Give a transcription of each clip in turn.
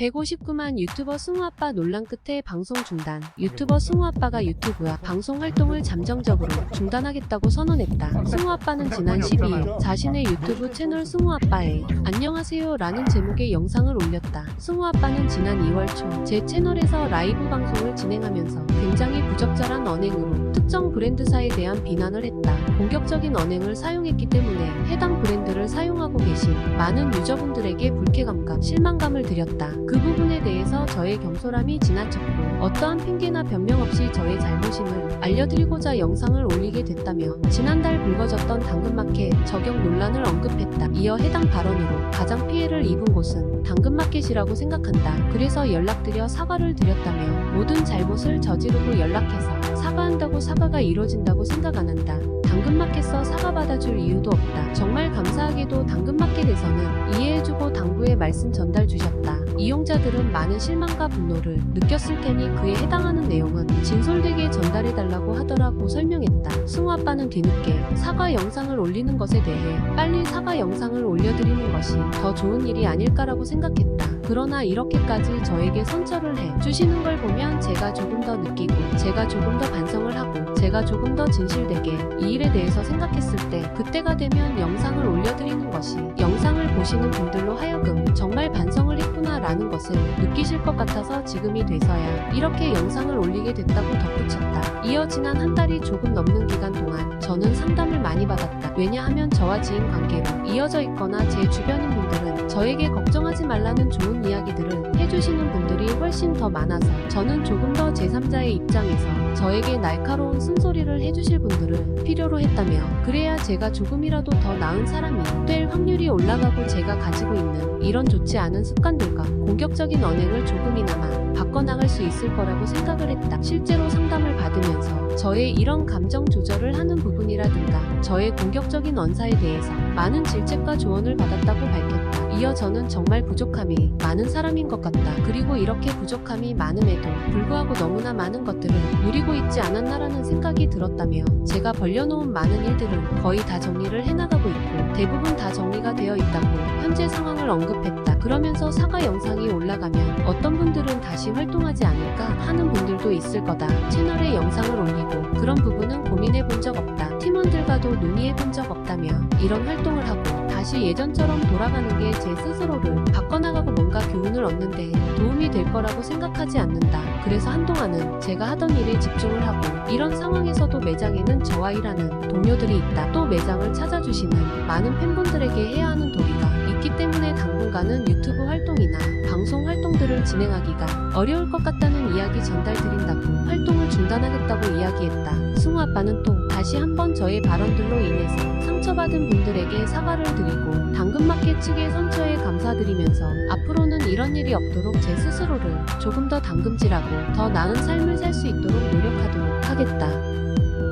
159만 유튜버 승우아빠 논란 끝에 방송 중단. 유튜버 승우아빠가 유튜브와 방송 활동을 잠정적으로 중단하겠다고 선언했다. 승우아빠는 지난 12일 자신의 유튜브 채널 승우아빠에 안녕하세요 라는 제목의 영상을 올렸다. 승우아빠는 지난 2월 초 제 채널에서 라이브 방송을 진행하면서 굉장히 부적절한 언행으로 특정 브랜드사에 대한 비난을 했다. 공격적인 언행을 사용했기 때문에 해당 브랜드를 사용하고 계신 많은 유저분들에게 불쾌감과 실망감을 드렸다. 그 부분에 대해서 저의 경솔함이 지나쳤고 어떠한 핑계나 변명 없이 저의 잘못임을 알려드리고자 영상을 올리게 됐다며 지난달 불거졌던 당근마켓 적용 논란을 언급했다. 이어 해당 발언으로 가장 피해를 입은 곳은 당근마켓이라고 생각한다. 그래서 연락드려 사과를 드렸다며 모든 잘못을 저지르고 연락해서 사과한다고 사과가 이루어진다고 생각 안 한다. 당근마켓서 사과받아줄 이유도 없다. 정말 감사하게도 당근마켓에서는 이해해주고 당부의 말씀 전달 주셨다. 이용자들은 많은 실망과 분노를 느꼈을 테니 그에 해당하는 내용은 진솔되게 전달해달라고 하더라고 설명했다. 승우 아빠는 뒤늦게 사과 영상을 올리는 것에 대해 빨리 사과 영상을 올려드리는 것이 더 좋은 일이 아닐까라고 생각했다. 그러나 이렇게까지 저에게 선처를 해 주시는 걸 보면 제가 조금 더 느끼고 제가 조금 더 반성을 하고 제가 조금 더 진실되게 이 일에 대해서 생각했을 때 그때가 되면 영상을 올려드리는 것이 영상을 보시는 분들로 하여금 정말 반성을 했구나 라는 것을 느끼실 것 같아서 지금이 돼서야 이렇게 영상을 올리게 됐다고 덧붙였다. 이어 지난 한 달이 조금 넘는 기간 동안 저는 상담을 많이 받았다. 왜냐하면 저와 지인 관계로 이어져 있거나 제 주변인 분들은 저에게 걱정하지 말라는 좋은 이야기들을 해주시는 분들이 훨씬 더 많아서 저는 조금 더 제3자의 입장에서 저에게 날카로운 쓴소리를 해주실 분들을 필요로 했다며 그래야 제가 조금이라도 더 나은 사람이 될 확률이 올라가고 제가 가지고 있는 이런 좋지 않은 습관들과 공격적인 언행을 조금이나마 바꿔나갈 수 있을 거라고 생각을 했다. 실제로 상담을 받으면서 저의 이런 감정 조절을 하는 부분이라든가 저의 공격적인 언사에 대해서 많은 질책과 조언을 받았다고 밝혔다. 이어 저는 정말 부족함이 많은 사람인 것 같다. 그리고 이렇게 부족함이 많음에도 불구하고 너무나 많은 것들을 누리고 있지 않았나라는 생각이 들었다며 제가 벌려놓은 많은 일들을 거의 다 정리를 해나가고 있고 대부분 다 정리가 되어 있다고 현재 상황을 언급했다. 그러면서 사과 영상이 올라가면 어떤 분들은 다시 활동하지 않을까 하는 분들도 있을 거다. 채널에 영상을 올리고 그런 부분은 고민해 본 적 없다. 팀원들과도 논의해 본 적 없다며 이런 활동을 하고 다시 예전처럼 돌아가는 게 제 스스로를 바꿔나가고 뭔가 교훈을 얻는데 도움이 될 거라고 생각하지 않는다. 그래서 한동안은 제가 하던 일에 집중을 하고 이런 상황에서도 매장에는 저와 일하는 동료들이 있다. 또 매장을 찾아주시는 많은 팬분들에게 해야 하는 도리가 있기 때문에 당분간은 유튜브 활동이나 방송 활동들을 진행하기가 어려울 것 같다는 이야기 전달드린다고 활동 을 중단하겠다고 이야기했다. 승우 아빠는 또 다시 한번 저의 발언들로 인해서 상처받은 분들에게 사과를 드리고 당근마켓 측의 선처에 감사드리면서 앞으로는 이런 일이 없도록 제 스스로를 조금 더 당금질하고 더 나은 삶을 살 수 있도록 노력하도록 하겠다.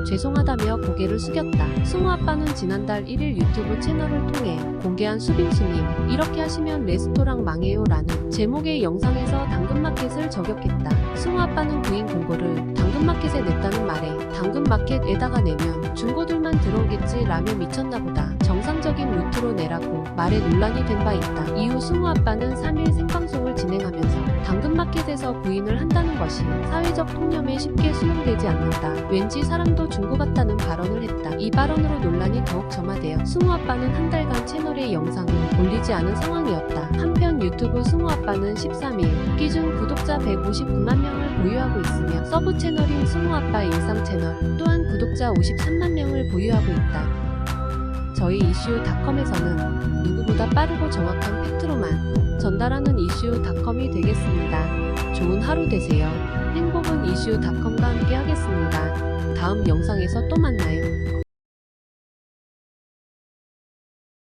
죄송하다며 고개를 숙였다. 승우 아빠는 지난달 1일 유튜브 채널을 통해 공개한 수빈수님 이렇게 하시면 레스토랑 망해요 라는 제목의 영상에서 당근마켓을 저격했다. 승우 아빠는 부인 공고를 당근마켓에 냈다는 말에 당근마켓에다가 내면 중고들만 들어오겠지 라며 미쳤나 보다 정상적인 루트로 내라고 말에 논란이 된 바 있다. 이후 승우 아빠는 3일 생방송을 진행하면서 당근마켓에서 부인을 한다는 것이 사회적 통념에 쉽게 수용되지 않는다. 왠지 사람도 준것 같다는 발언을 했다. 이 발언으로 논란이 더욱 점화되어 승우 아빠는 한 달간 채널에 영상을 올리지 않은 상황이었다. 한편 유튜브 승우 아빠는 13일 기준 구독자 159만 명을 보유하고 있으며 서브 채널인 승우 아빠 일상 채널 또한 구독자 53만 명을 보유하고 있다. 저희 이슈닷컴에서는 누구보다 빠르고 정확한 팩트로만 전달하는 이슈닷컴이 되겠습니다. 좋은 하루 되세요. 행복은 이슈닷컴과 함께 하겠습니다. 다음 영상에서 또 만나요.